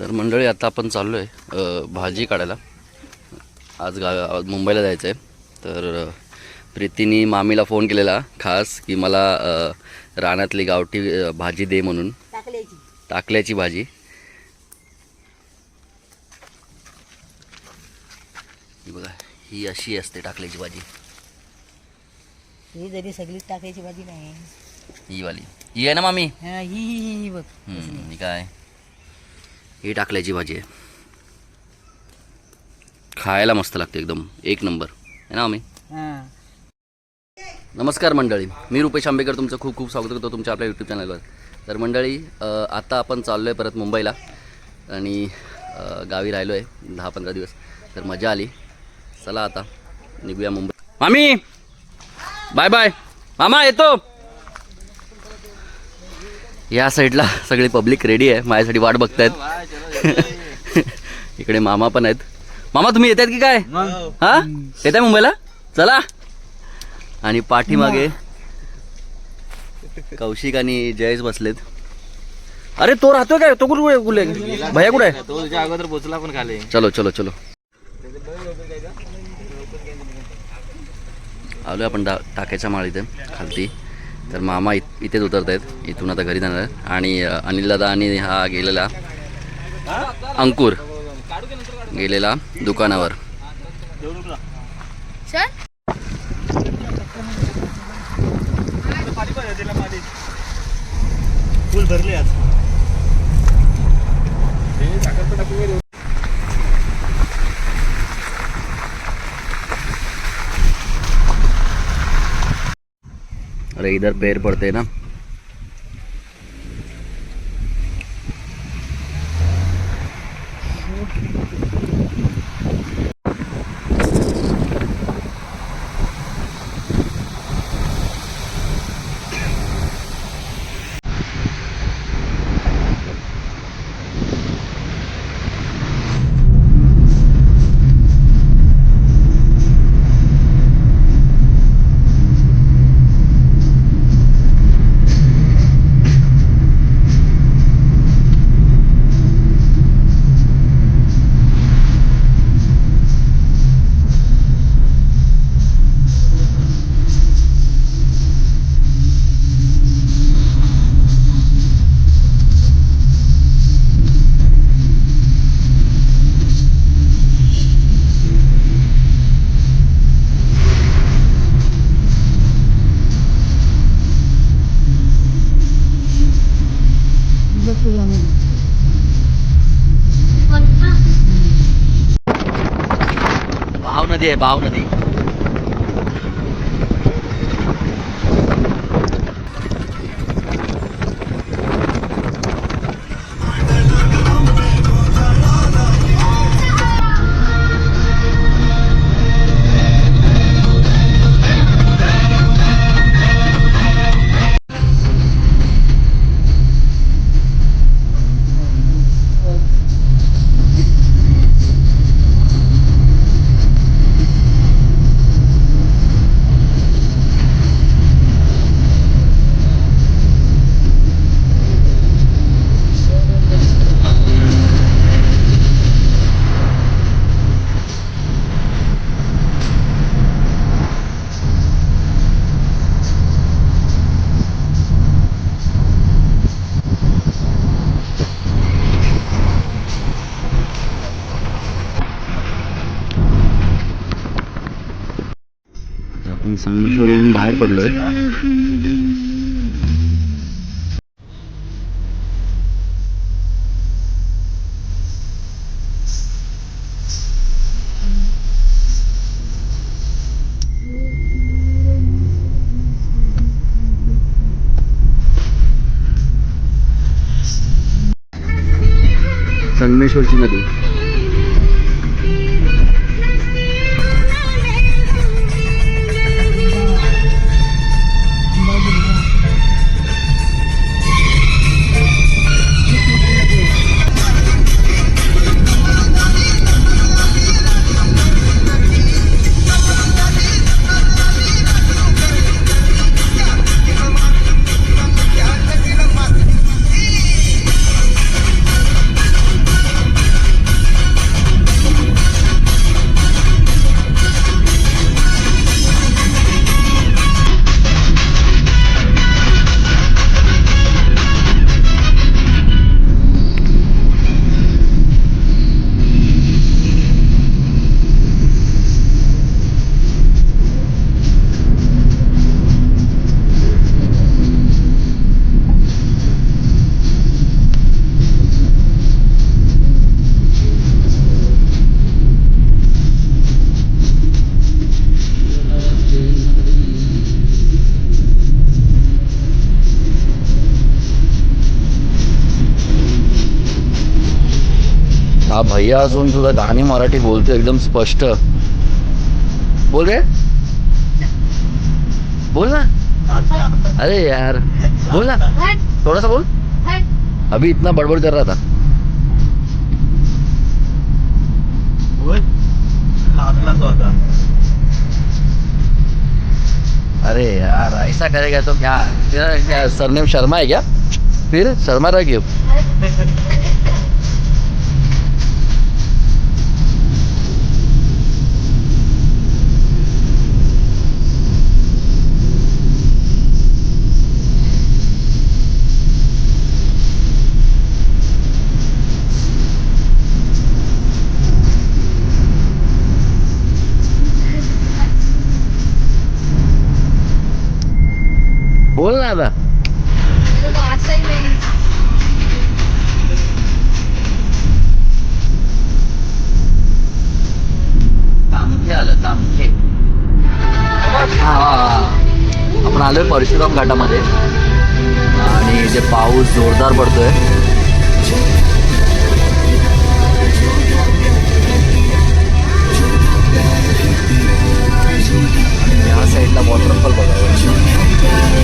तर मंडळी आता आपण चाललो आहे भाजी काढायला. आज गा मुंबईला जायचं आहे तर प्रीतीनी मामीला फोन केलेला खास की मला रानातली गावठी भाजी दे म्हणून. टाकल्याची. भाजी. बघा ही अशी असते टाकल्याची भाजी. ही जरी सगळीच टाकायची भाजी नाही. ही वाली. ही आहे ना मामी? हा, ही ही बघ. काय? ही टाकल्याची भाजी आहे. खायला मस्त लागते एकदम. एक नंबर. आहे ना आम्ही? हा. नमस्कार मंडळी. मी रुपेश आंबेकर तुमचं खूप खूप स्वागत करतो तुमच्या आपल्या यूट्यूब चॅनलवर तर मंडळी आता आपण चाललो आहे परत मुंबईला. आणि गावी राहिलो आहे दहा पंधरा दिवस. तर मजा आली. चला आता निघूया मुंबई. मामी! Bye bye. मामा येतो! या साईडला सगळी पब्लिक रेडी आहे. माझ्यासाठी वाट बघतायत. इकडे मामा पण आहेत. मामा तुम्ही येत आहेत की काय? हा? येत आहे मुंबईला? चला. आणि पाठीमागे कौशिक आणि जयेश बसलेत. अरे तो राहतोय काय? तो कुठे कुठे भैया कुठे तो अगोदर पोचला पण खाली. चलो चलो चलो. आलो आपण टाक्याच्या माळ इथे खालती. तर मामा इत इथेच उतरत आहेत इथून आता घरी जाणार. आणि अनिल दादा आणि हा गेलेला अंकुर गेलेला दुकानावर. फुल भरले आज अरे इधर पैर पड़ते हैं ना। bảo định संगमेश्वरून बाहेर पडलोय. संगमेश्वरची नदी. भैया असून सुद्धा गाणी मराठी बोलते एकदम स्पष्ट. बोल रे. बोल ना. अरे यार. बोल ना. थोड़ा सा बोल. अभी इतना बड़बड़ कर रहा था. तो अरे यार ऐसा करेगा तो क्या? तेरा सरनेम शर्मा है क्या? फिर शर्मा रह क्यों इथे पाऊस जोरदार पडतोय आणि या साईडला वॉटरफॉल बघावं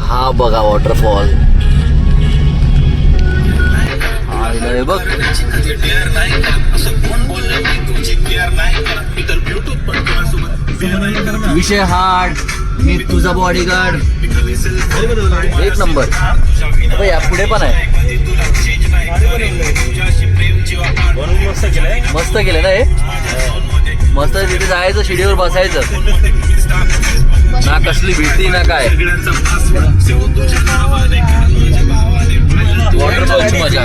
हा। बघा वॉटरफॉल हा इथं हे? बघ विषय हार्ड मी तुझा बॉडीगार्ड एक नंबर या पुढे पण आहे. मस्त केलं ना हे? मस्त तिथे जायचं शिडीवर बसायचं. ना कसली भीती ना काय. वॉटर मजा.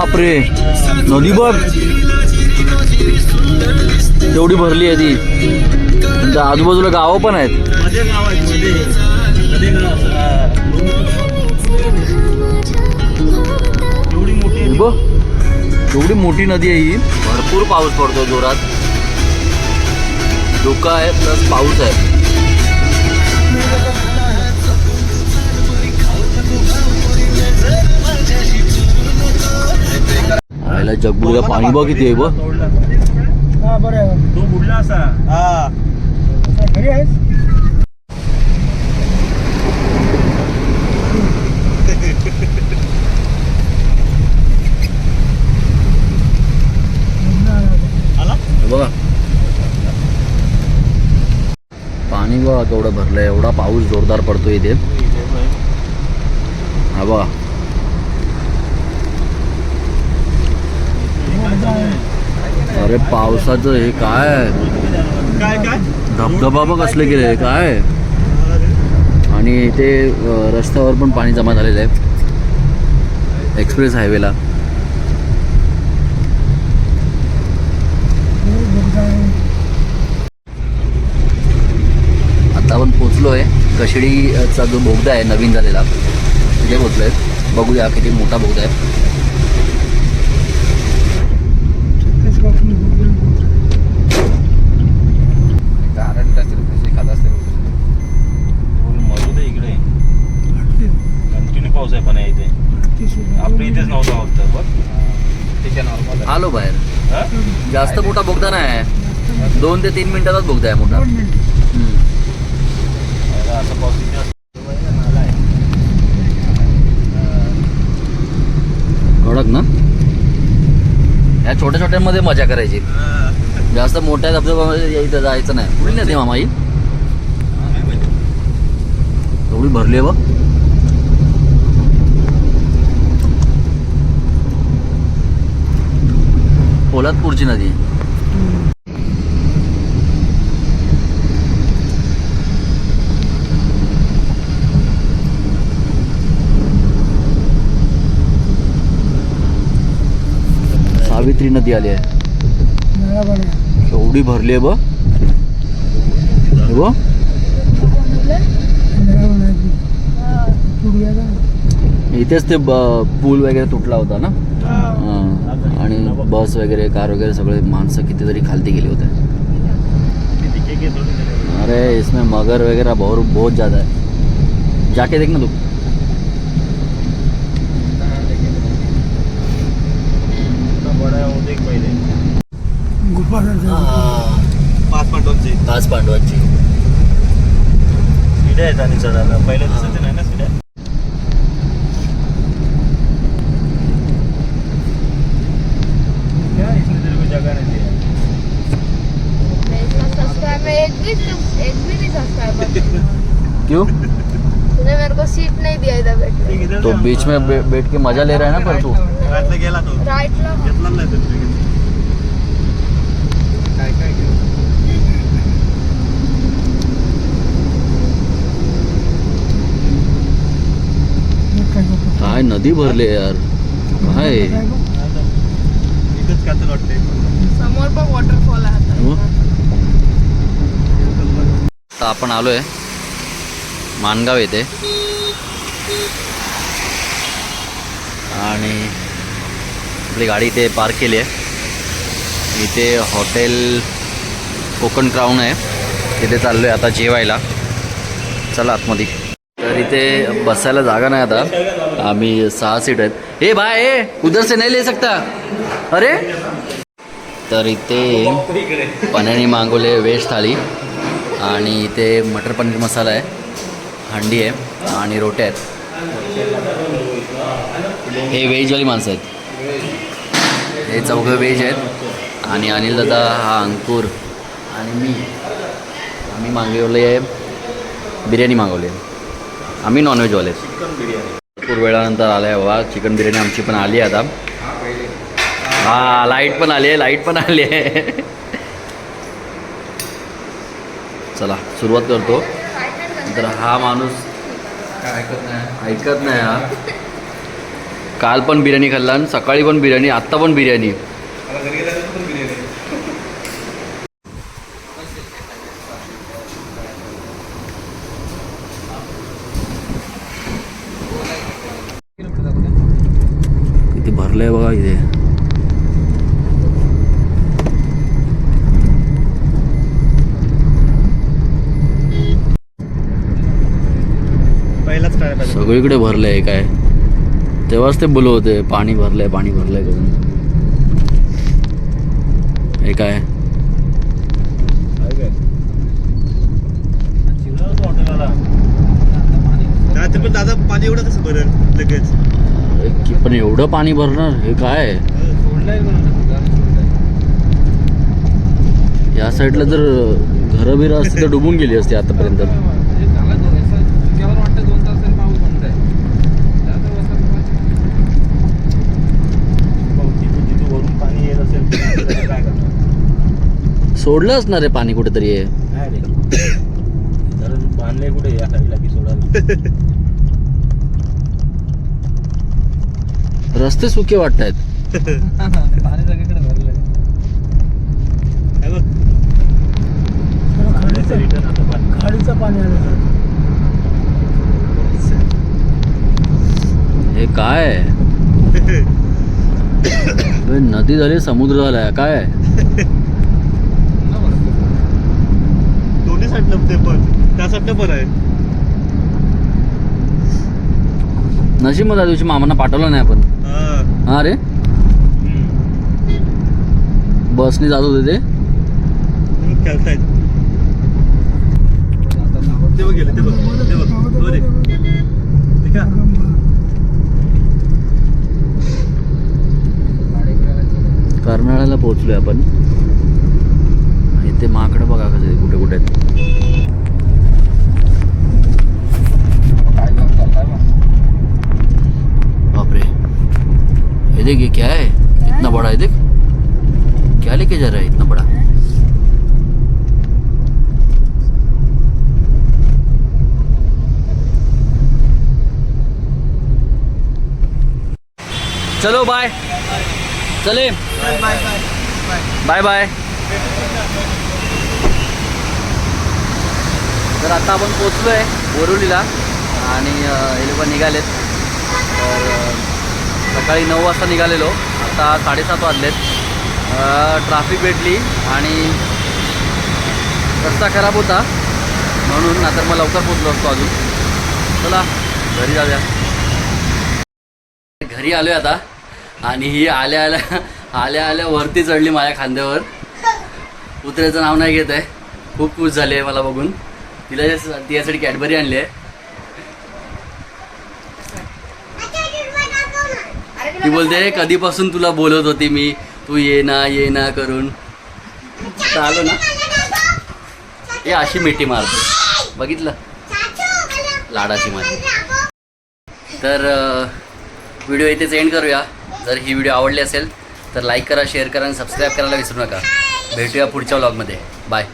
बापरे. नदी बघ. तेवढी भरली आहे ती. आजूबाजूला गावं पण आहेत. एवढी एवढी मोठी नदी आहे ही. भरपूर पाऊस पडतो जोरात. धोका आहे प्लस पाऊस आहे. आयला जगबुडीला पाणी बघ किती आहे बघ तो बुडला असा हा। आला हे। बघा। पाणी बघा केवढं भरलंय एवढा पाऊस जोरदार पडतो इथे. हा बघा. अरे पावसाचं हे काय? काय काय? धबधबा बघ असले गेले काय? आहे? आणि इथे रस्त्यावर पण पाणी जमा झालेलं आहे. एक्सप्रेस हायवेला आता आपण पोचलो आहे कशिडीचा जो बोगदा आहे नवीन झालेला. तिथे पोचलो आहे बघूया किती मोठा बोगदा आहे मरू दे इकडे कंटिन्यू पाऊस आहे पण आहे इथे आपल्या इथेच नव्हता फक्त बघ आलो बाहेर? जास्त मोठा बोगदा नाही आहे. दोन ते तीन मिनिटाचाच बोगदा आहे मोठा. कडक ना? या छोट्या छोट्यांमध्ये मजा करायची. जास्त मोठ्या धबधब्यामध्ये इथं जायचं नाही. कुठे नाही मामा? ही. एवढी भरली आहे बघ. पोलादपुर पोलादपूरची नदी. सावित्री नदी आली आहे. एवढी भरली आहे ब इथेच ते पूल वगैरे तुटला होता ना? बस वगैरे कार वगैरे सगळे माणसं कितीतरी खालती गेले होते. अरे इसमें मगर वगैरह बहुत बहुत ज़्यादा है. जाके देख ना तू. पाच पांडवांचे. पाच पांडवांची. सिड्या आहेत आणि चढायला. पहिल्या दिवसाचे नाही ना क्यों? तूने मेरे को सीट नहीं दिया इधर बैठने तो बीच में बे- बैठ के मज़ा ले रहा है ना पर तू? रातला गेला तो? राइट लो घेतला नाही तर काय काय काय नदी भरले यार। काय समोर पण वॉटरफॉल आहे हो? आता. आपण आलो आहे माणगाव येथे. आणि आपली गाडी इथे पार्क केली आहे. इथे हॉटेल कोकण क्राऊन आहे. तिथे चाललो आहे आता जेवायला. चला आतमध्ये. तर इथे बसायला जागा नाही आता. आम्ही सहा सीट आहेत. ए बाय ए उधर से नाही ले सकता. अरे. तर इथे पण्याने मागवले व्हेज थाळी. आणि इथे मटर पनीर मसाला आहे हंडी आहे आणि रोट्या आहेत. हे व्हेजवाली माणसं आहेत. हे चौघं व्हेज आहेत आणि अनिल दादा हा अंकुर आणि मी. आम्ही मागवले आहे बिर्याणी मागवली आहे. आम्ही नॉनव्हेजवाले आहेत. भरपूर वेळानंतर आलं आहे बाबा. चिकन बिर्याणी आमची पण आली आहे आता. हां लाइट पण आली आहे लाइट पण आली आहे. चला सुरुवात करतो. तर हा माणूस ऐकत नाही. ऐकत नाही हा. काल पण बिर्याणी खाल्ला आणि सकाळी पण बिर्याणी आत्ता पण बिर्याणी किती भरलंय बघा इथे पहिलाच सगळीकडे भरलंय काय? तेव्हाच ते बोलत होते पाणी भरलंय पाणी भरलंय करून. हे काय? रात्री पण दादा पाणी एवढं कसं बरं लगेच? अरे की पण एवढं पाणी भरणार? हे काय? या साईडला जर घरं बिरं असती तर डुबून गेली असती आतापर्यंत जिथे वरून पाणी येत असेल तर काय करणार सोडलं असणार आहे पाणी कुठेतरी नाही रे कारण बांधले कुठे या साईडला की सोडायला रस्ते सुके वाटत आहेत हे बघ. पाण्याचं return आता पाणी. हे काय आहे? हे नदी झाली समुद्र झालाय काय आहे? दोन्ही साईडला ते साईडला पण आहे नशीब मग त्या दिवशी मामांना पाठवलं नाही आपण हा. हा रे हम्म. बसने जात होते ते हम्म, खेळतायत ते बघ गेले ते बघ ते बघ रे. ते का? कर्नाळ्याला पोहोचलोय आपण ते माकडं बघा कसे कुठे कुठे आहेत बापरे ये देख ये क्या है? इतना बड़ा है देख। क्या लेके जा रहा है इतना बड़ा? चलो बाय चले। बाय बाय तर आता आपण पोचलो आहे बोरिवलीला आणि हे लोक निघालेत. तर सकाळी नऊ वाजता निघालेलो. आता साडेसात वाजलेत. ट्राफिक भेटली आणि रस्ता खराब होता. म्हणून आता मग लवकर पोचलो असतो अजून. चला घरी जाऊया. घरी आलोय आता. आणि ही आल्या आल्या आल्या आल्या वरती चढली माझ्या खांद्यावर. कुत्र्याचं नाव नाही घेत आहे. खूप खुश झाले मला बघून. तिला जे- तिच्यासाठी कॅडबरी आणली आहे. ती बोलते कधीपासून तुला बोलत होती मी? तू ये ना ये ना करून. आलो ना. हे अशी मिठी मारते बघितलं? लाडाची माझी. तर व्हिडिओ इथेच एंड करूया. जर ही व्हिडिओ आवडली असेल तर लाईक करा शेअर करा आणि सबस्क्राईब करायला विसरू नका. भेटूया पुढच्या व्लॉगमध्ये बाय